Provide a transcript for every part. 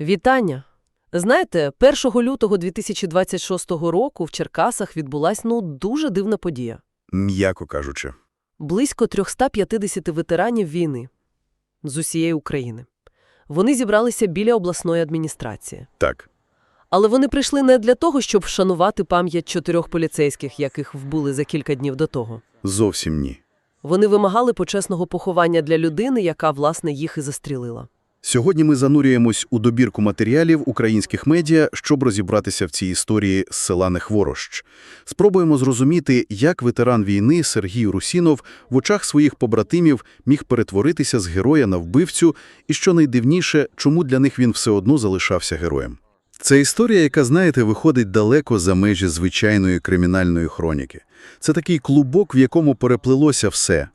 Вітання! Знаєте, 1 лютого 2026 року в Черкасах відбулась ну дуже дивна подія. М'яко кажучи. Близько 350 ветеранів війни з усієї України. Вони зібралися біля обласної адміністрації. Так. Але вони прийшли не для того, щоб вшанувати пам'ять чотирьох поліцейських, яких вбули за кілька днів до того. Зовсім ні. Вони вимагали почесного поховання для людини, яка, власне, їх і застрілила. Сьогодні ми занурюємось у добірку матеріалів українських медіа, щоб розібратися в цій історії з села Нехворощ. Спробуємо зрозуміти, як ветеран війни Сергій Русінов в очах своїх побратимів міг перетворитися з героя на вбивцю, і, що найдивніше, чому для них він все одно залишався героєм. Це історія, яка, знаєте, виходить далеко за межі звичайної кримінальної хроніки. Це такий клубок, в якому переплилося все.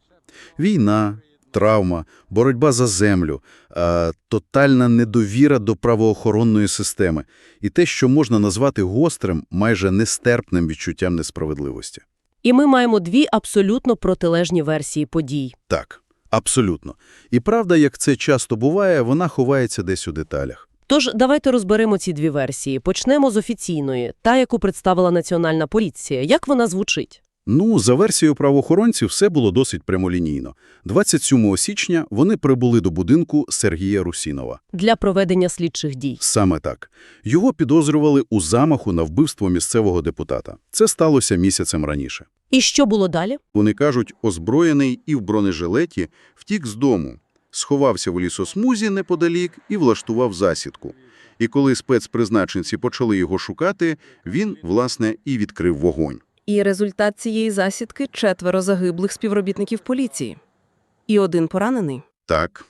Війна, травма, боротьба за землю, а, тотальна недовіра до правоохоронної системи і те, що можна назвати гострим, майже нестерпним відчуттям несправедливості. І ми маємо дві абсолютно протилежні версії подій. Так, абсолютно. І правда, як це часто буває, вона ховається десь у деталях. Тож давайте розберемо ці дві версії. Почнемо з офіційної, та, яку представила Національна поліція. Як вона звучить? Ну, за версією правоохоронців, все було досить прямолінійно. 27 січня вони прибули до будинку Сергія Русінова. Для проведення слідчих дій. Саме так. Його підозрювали у замаху на вбивство місцевого депутата. Це сталося місяцем раніше. І що було далі? Вони кажуть, озброєний і в бронежилеті втік з дому, сховався в лісосмузі неподалік і влаштував засідку. І коли спецпризначенці почали його шукати, він, власне, і відкрив вогонь. І результат цієї засідки – четверо загиблих співробітників поліції. І один поранений. Так.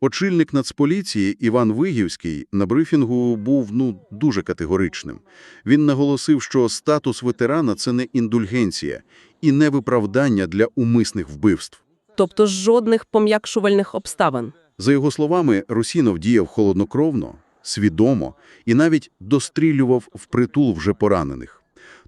Очільник Нацполіції Іван Вигівський на брифінгу був ну дуже категоричним. Він наголосив, що статус ветерана – це не індульгенція і не виправдання для умисних вбивств. Тобто жодних пом'якшувальних обставин. За його словами, Русінов діяв холоднокровно, свідомо і навіть дострілював впритул вже поранених.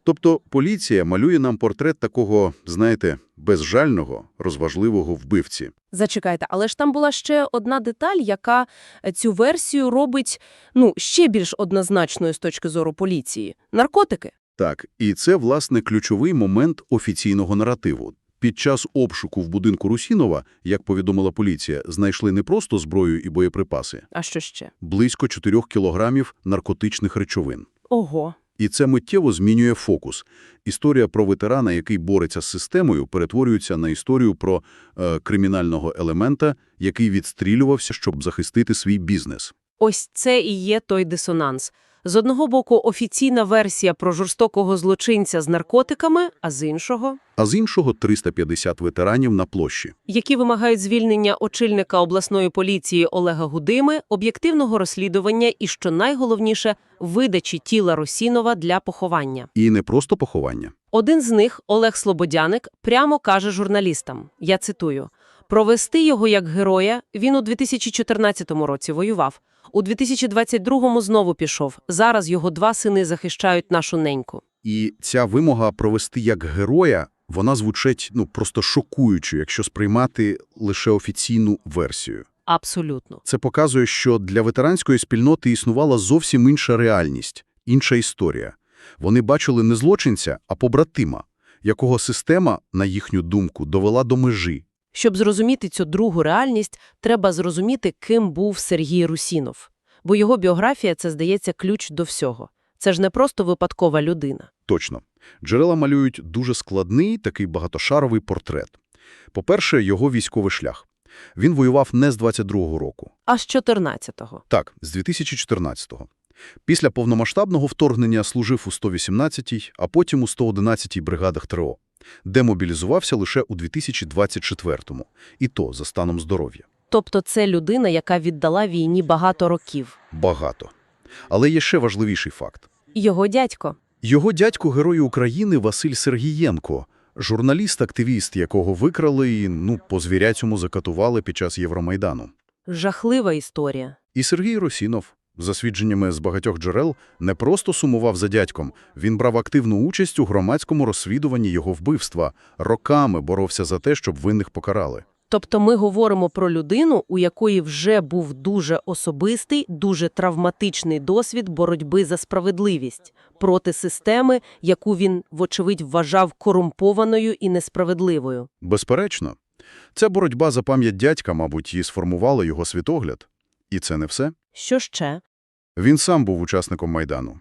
Тобто поліція малює нам портрет такого, знаєте, безжального, розважливого вбивці. Зачекайте, але ж там була ще одна деталь, яка е, цю версію робить ну, ще більш однозначною з точки зору поліції. Наркотики. Так, і це, власне, ключовий момент офіційного наративу. Під час обшуку в будинку Русінова, як повідомила поліція, знайшли не просто зброю і боєприпаси, А що ще? близько 4 кілограмів наркотичних речовин. Ого. І це миттєво змінює фокус. Історія про ветерана, який бореться з системою, перетворюється на історію про е, кримінального елемента, який відстрілювався, щоб захистити свій бізнес. Ось це і є той дисонанс. З одного боку, офіційна версія про жорстокого злочинця з наркотиками, а з іншого А з іншого 350 ветеранів на площі. які вимагають звільнення очільника обласної поліції Олега Гудими, об'єктивного розслідування і, що найголовніше, видачі тіла Росінова для поховання. І не просто поховання. Один з них, Олег Слободяник, прямо каже журналістам, я цитую, «Провести його як героя він у 2014 році воював, у 2022 знову пішов, зараз його два сини захищають нашу неньку». І ця вимога провести як героя, вона звучить ну просто шокуюче, якщо сприймати лише офіційну версію. Абсолютно. Це показує, що для ветеранської спільноти існувала зовсім інша реальність, інша історія. Вони бачили не злочинця, а побратима, якого система, на їхню думку, довела до межі. Щоб зрозуміти цю другу реальність, треба зрозуміти, ким був Сергій Русінов. Бо його біографія – це, здається, ключ до всього. Це ж не просто випадкова людина. Точно. Джерела малюють дуже складний, такий багатошаровий портрет. По-перше, його військовий шлях. Він воював не з 22-го року. А з 14-го. Так, з 2014-го. Після повномасштабного вторгнення служив у 118-й, а потім у 111-й бригадах ТРО. Демобілізувався лише у 2024-му, і то за станом здоров'я. Тобто це людина, яка віддала війні багато років. Багато. Але є ще важливіший факт. Його дядько. Його дядько Герой України Василь Сергієнко, журналіст-активіст, якого викрали і, ну, по-звірячому закатували під час Євромайдану. Жахлива історія. І Сергій Росінов, за свідченнями з багатьох джерел, не просто сумував за дядьком, він брав активну участь у громадському розслідуванні його вбивства, роками боровся за те, щоб винних покарали. Тобто ми говоримо про людину, у якої вже був дуже особистий, дуже травматичний досвід боротьби за справедливість проти системи, яку він, вочевидь, вважав корумпованою і несправедливою. Безперечно. Ця боротьба за пам'ять дядька, мабуть, і сформувала його світогляд. І це не все. Що ще? Він сам був учасником Майдану.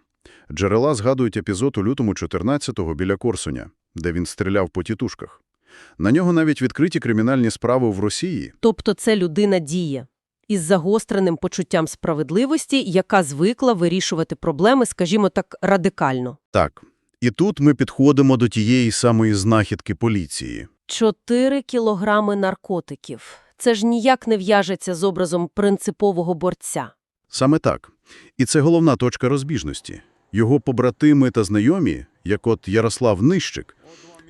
Джерела згадують епізод у лютому 14-го біля Корсуня, де він стріляв по тітушках. На нього навіть відкриті кримінальні справи в Росії. Тобто це людина діє із загостреним почуттям справедливості, яка звикла вирішувати проблеми, скажімо так, радикально. Так. І тут ми підходимо до тієї самої знахідки поліції. Чотири кілограми наркотиків. Це ж ніяк не в'яжеться з образом принципового борця. Саме так. І це головна точка розбіжності. Його побратими та знайомі, як от Ярослав Нищик,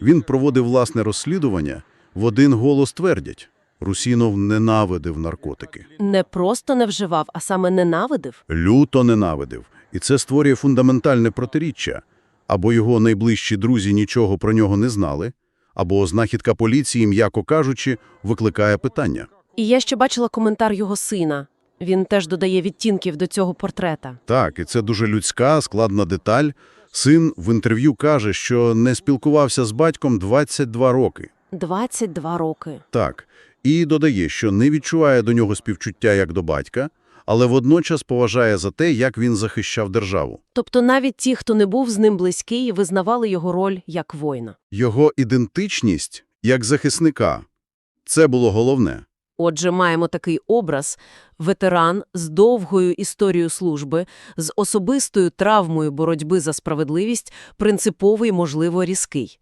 він проводив власне розслідування, в один голос твердять – Русінов ненавидив наркотики. Не просто не вживав, а саме ненавидив. Люто ненавидив. І це створює фундаментальне протиріччя. Або його найближчі друзі нічого про нього не знали, або знахідка поліції, м'яко кажучи, викликає питання. І я ще бачила коментар його сина. Він теж додає відтінків до цього портрета. Так, і це дуже людська, складна деталь. Син в інтерв'ю каже, що не спілкувався з батьком 22 роки. 22 роки. Так, і додає, що не відчуває до нього співчуття як до батька, але водночас поважає за те, як він захищав державу. Тобто навіть ті, хто не був з ним близький, визнавали його роль як воїна. Його ідентичність як захисника – це було головне. Отже, маємо такий образ – ветеран з довгою історією служби, з особистою травмою боротьби за справедливість, принциповий, можливо, різкий.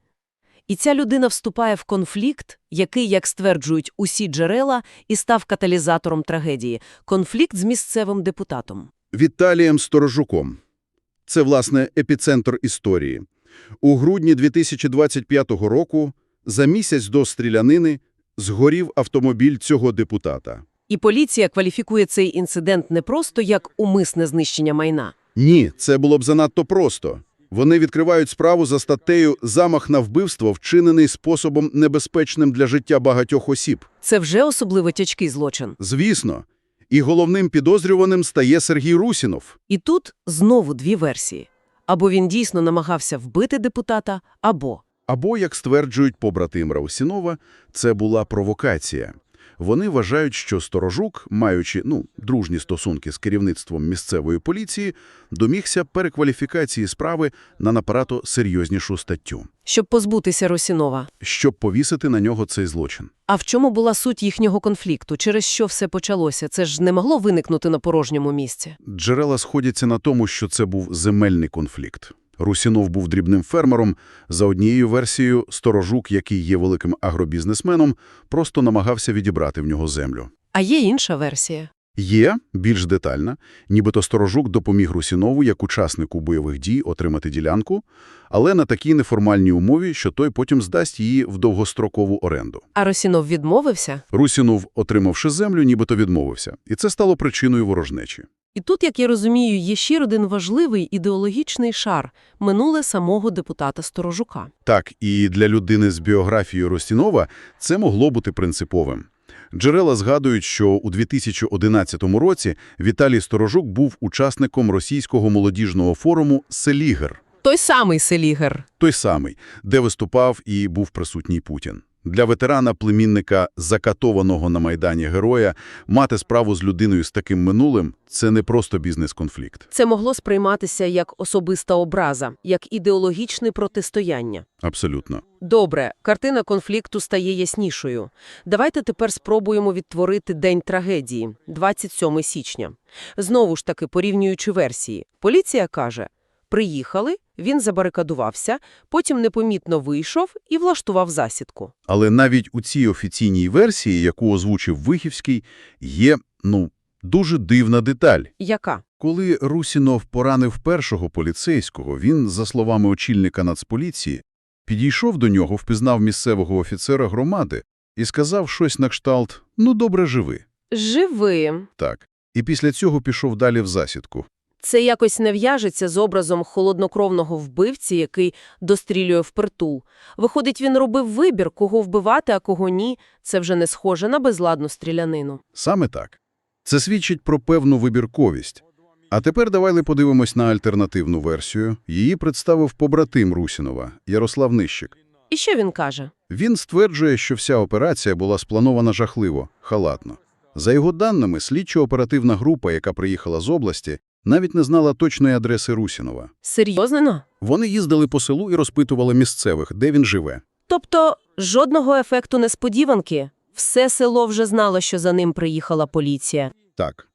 І ця людина вступає в конфлікт, який, як стверджують усі джерела, і став каталізатором трагедії – конфлікт з місцевим депутатом. Віталієм Сторожуком. Це, власне, епіцентр історії. У грудні 2025 року, за місяць до стрілянини, згорів автомобіль цього депутата. І поліція кваліфікує цей інцидент не просто як умисне знищення майна. Ні, це було б занадто просто. Вони відкривають справу за статтею «Замах на вбивство, вчинений способом небезпечним для життя багатьох осіб». Це вже особливо тяжкий злочин. Звісно. І головним підозрюваним стає Сергій Русінов. І тут знову дві версії. Або він дійсно намагався вбити депутата, або... Або, як стверджують побратим Раусінова, це була провокація. Вони вважають, що Сторожук, маючи ну, дружні стосунки з керівництвом місцевої поліції, домігся перекваліфікації справи на напарато серйознішу статтю, Щоб позбутися Росінова. щоб повісити на нього цей злочин. А в чому була суть їхнього конфлікту? Через що все почалося? Це ж не могло виникнути на порожньому місці. Джерела сходяться на тому, що це був земельний конфлікт. Русінов був дрібним фермером. За однією версією, Сторожук, який є великим агробізнесменом, просто намагався відібрати в нього землю. А є інша версія. Є, більш детальна, нібито Сторожук допоміг Русінову як учаснику бойових дій отримати ділянку, але на такій неформальній умові, що той потім здасть її в довгострокову оренду. А Росінов відмовився? Русінов, отримавши землю, нібито відмовився. І це стало причиною ворожнечі. І тут, як я розумію, є ще один важливий ідеологічний шар – минуле самого депутата Сторожука. Так, і для людини з біографією Ростінова це могло бути принциповим. Джерела згадують, що у 2011 році Віталій Сторожук був учасником російського молодіжного форуму «Селігер», Той самий Селігер. той самий, де виступав і був присутній Путін. Для ветерана-племінника закатованого на Майдані героя мати справу з людиною з таким минулим – це не просто бізнес-конфлікт. Це могло сприйматися як особиста образа, як ідеологічне протистояння. Абсолютно. Добре, картина конфлікту стає яснішою. Давайте тепер спробуємо відтворити День трагедії, 27 січня. Знову ж таки, порівнюючи версії. Поліція каже, приїхали, він забарикадувався, потім непомітно вийшов і влаштував засідку. Але навіть у цій офіційній версії, яку озвучив Вихівський, є, ну, дуже дивна деталь. Яка? Коли Русінов поранив першого поліцейського, він, за словами очільника Нацполіції, підійшов до нього, впізнав місцевого офіцера громади і сказав щось на кшталт «ну добре живи». Живи. Так. І після цього пішов далі в засідку. Це якось не в'яжеться з образом холоднокровного вбивці, який дострілює впритул. Виходить, він робив вибір, кого вбивати, а кого ні. Це вже не схоже на безладну стрілянину. Саме так. Це свідчить про певну вибірковість. А тепер давайте подивимось на альтернативну версію. Її представив побратим Русінова, Ярослав Нищик. І що він каже? Він стверджує, що вся операція була спланована жахливо, халатно. За його даними, слідчо-оперативна група, яка приїхала з області, навіть не знала точної адреси Русінова. Серйозно? Вони їздили по селу і розпитували місцевих, де він живе. Тобто жодного ефекту несподіванки? Все село вже знало, що за ним приїхала поліція. Так.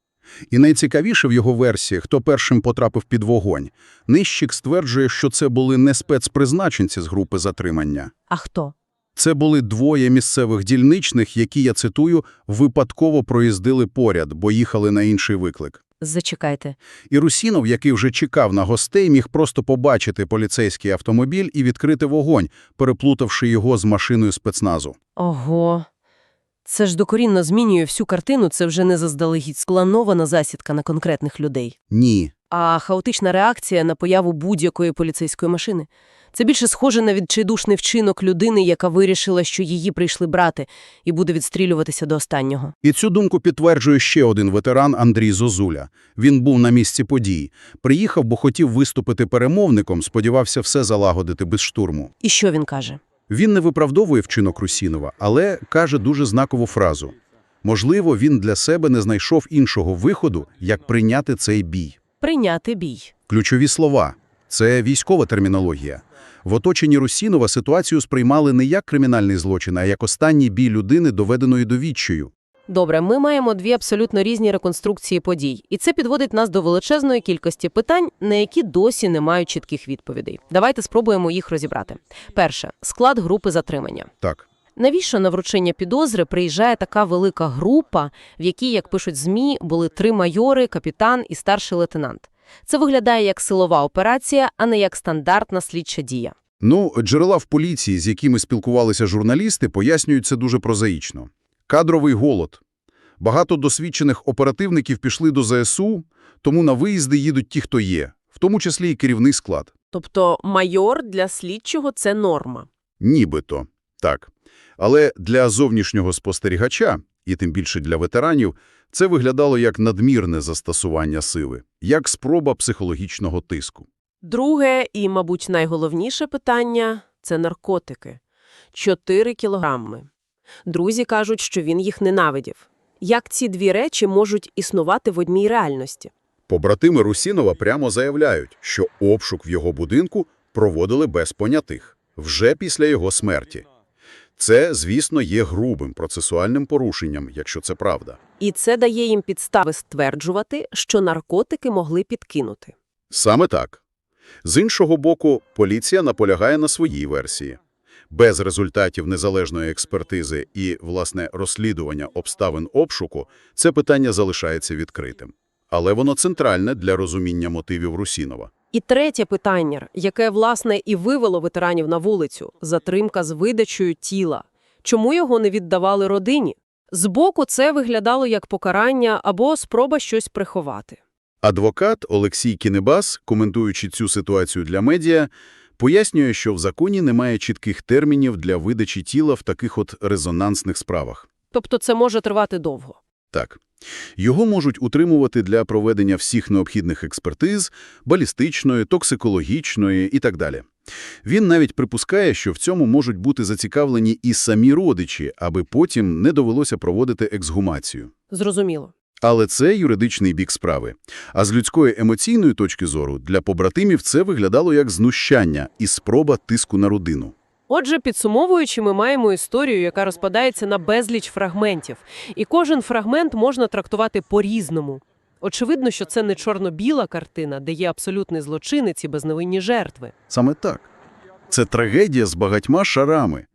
І найцікавіше в його версії, хто першим потрапив під вогонь. Нищик стверджує, що це були не спецпризначенці з групи затримання. А хто? Це були двоє місцевих дільничних, які, я цитую, випадково проїздили поряд, бо їхали на інший виклик. Зачекайте. І Русінов, який вже чекав на гостей, міг просто побачити поліцейський автомобіль і відкрити вогонь, переплутавши його з машиною спецназу. Ого. Це ж докорінно змінює всю картину, це вже не заздалегідь спланована засідка на конкретних людей. Ні. А хаотична реакція на появу будь-якої поліцейської машини. Це більше схоже на відчайдушний вчинок людини, яка вирішила, що її прийшли брати, і буде відстрілюватися до останнього. І цю думку підтверджує ще один ветеран Андрій Зозуля. Він був на місці подій. Приїхав, бо хотів виступити перемовником, сподівався все залагодити без штурму. І що він каже? Він не виправдовує вчинок Русінова, але каже дуже знакову фразу. Можливо, він для себе не знайшов іншого виходу, як прийняти цей бій. Прийняти бій. Ключові слова – це військова термінологія. В оточенні Русінова ситуацію сприймали не як кримінальний злочин, а як останній бій людини, доведеної до відчаю. Добре, ми маємо дві абсолютно різні реконструкції подій, і це підводить нас до величезної кількості питань, на які досі не мають чітких відповідей. Давайте спробуємо їх розібрати. Перше склад групи затримання. Так. Навіщо на вручення підозри приїжджає така велика група, в якій, як пишуть ЗМІ, були три майори, капітан і старший лейтенант? Це виглядає як силова операція, а не як стандартна слідча дія. Ну, джерела в поліції, з якими спілкувалися журналісти, пояснюють це дуже прозаїчно. Кадровий голод. Багато досвідчених оперативників пішли до ЗСУ, тому на виїзди їдуть ті, хто є, в тому числі і керівний склад. Тобто майор для слідчого – це норма. Нібито. Так. Але для зовнішнього спостерігача, і тим більше для ветеранів, це виглядало як надмірне застосування сили, як спроба психологічного тиску. Друге і, мабуть, найголовніше питання – це наркотики. Чотири кілограми. Друзі кажуть, що він їх ненавидів. Як ці дві речі можуть існувати в одній реальності? Побратими Русінова прямо заявляють, що обшук в його будинку проводили без понятих, вже після його смерті. Це, звісно, є грубим процесуальним порушенням, якщо це правда. І це дає їм підстави стверджувати, що наркотики могли підкинути. Саме так. З іншого боку, поліція наполягає на своїй версії. Без результатів незалежної експертизи і, власне, розслідування обставин обшуку це питання залишається відкритим. Але воно центральне для розуміння мотивів Русінова. І третє питання, яке, власне, і вивело ветеранів на вулицю – затримка з видачею тіла. Чому його не віддавали родині? Збоку це виглядало як покарання або спроба щось приховати. Адвокат Олексій Кінебас, коментуючи цю ситуацію для медіа, пояснює, що в законі немає чітких термінів для видачі тіла в таких от резонансних справах. Тобто це може тривати довго. Так. Його можуть утримувати для проведення всіх необхідних експертиз, балістичної, токсикологічної і так далі. Він навіть припускає, що в цьому можуть бути зацікавлені і самі родичі, аби потім не довелося проводити ексгумацію. Зрозуміло. Але це юридичний бік справи. А з людської емоційної точки зору для побратимів це виглядало як знущання і спроба тиску на родину. Отже, підсумовуючи, ми маємо історію, яка розпадається на безліч фрагментів. І кожен фрагмент можна трактувати по-різному. Очевидно, що це не чорно-біла картина, де є абсолютний злочинець і безневинні жертви. Саме так. Це трагедія з багатьма шарами.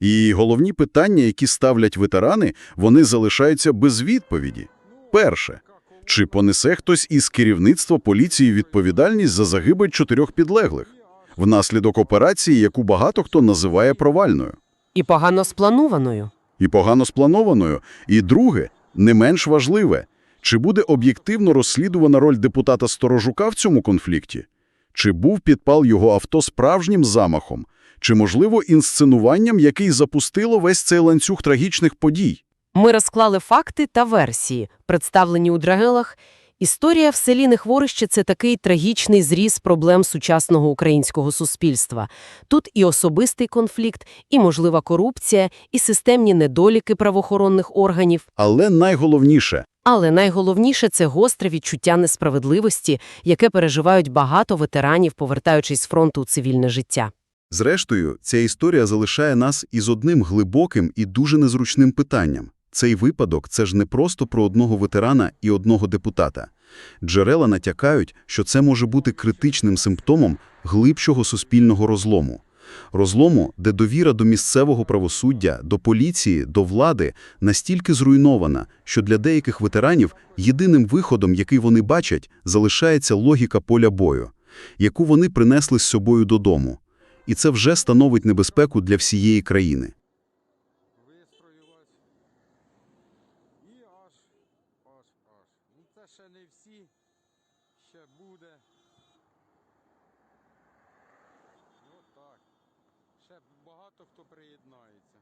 І головні питання, які ставлять ветерани, вони залишаються без відповіді. Перше. Чи понесе хтось із керівництва поліції відповідальність за загибель чотирьох підлеглих? Внаслідок операції, яку багато хто називає провальною. І погано спланованою. І погано спланованою. І друге, не менш важливе. Чи буде об'єктивно розслідувана роль депутата Сторожука в цьому конфлікті? Чи був підпал його авто справжнім замахом? Чи, можливо, інсценуванням, який запустило весь цей ланцюг трагічних подій? Ми розклали факти та версії, представлені у Драгелах. Історія в селі Нехворище – це такий трагічний зріз проблем сучасного українського суспільства. Тут і особистий конфлікт, і можлива корупція, і системні недоліки правоохоронних органів. Але найголовніше Але найголовніше – це гостре відчуття несправедливості, яке переживають багато ветеранів, повертаючись з фронту у цивільне життя. Зрештою, ця історія залишає нас із одним глибоким і дуже незручним питанням. Цей випадок – це ж не просто про одного ветерана і одного депутата. Джерела натякають, що це може бути критичним симптомом глибшого суспільного розлому. Розлому, де довіра до місцевого правосуддя, до поліції, до влади настільки зруйнована, що для деяких ветеранів єдиним виходом, який вони бачать, залишається логіка поля бою, яку вони принесли з собою додому. І це вже становить небезпеку для всієї країни. вистроїлась. І аж, аж, аж. Ну це ще не всі, ще буде. Ну так. Ще багато хто приєднається.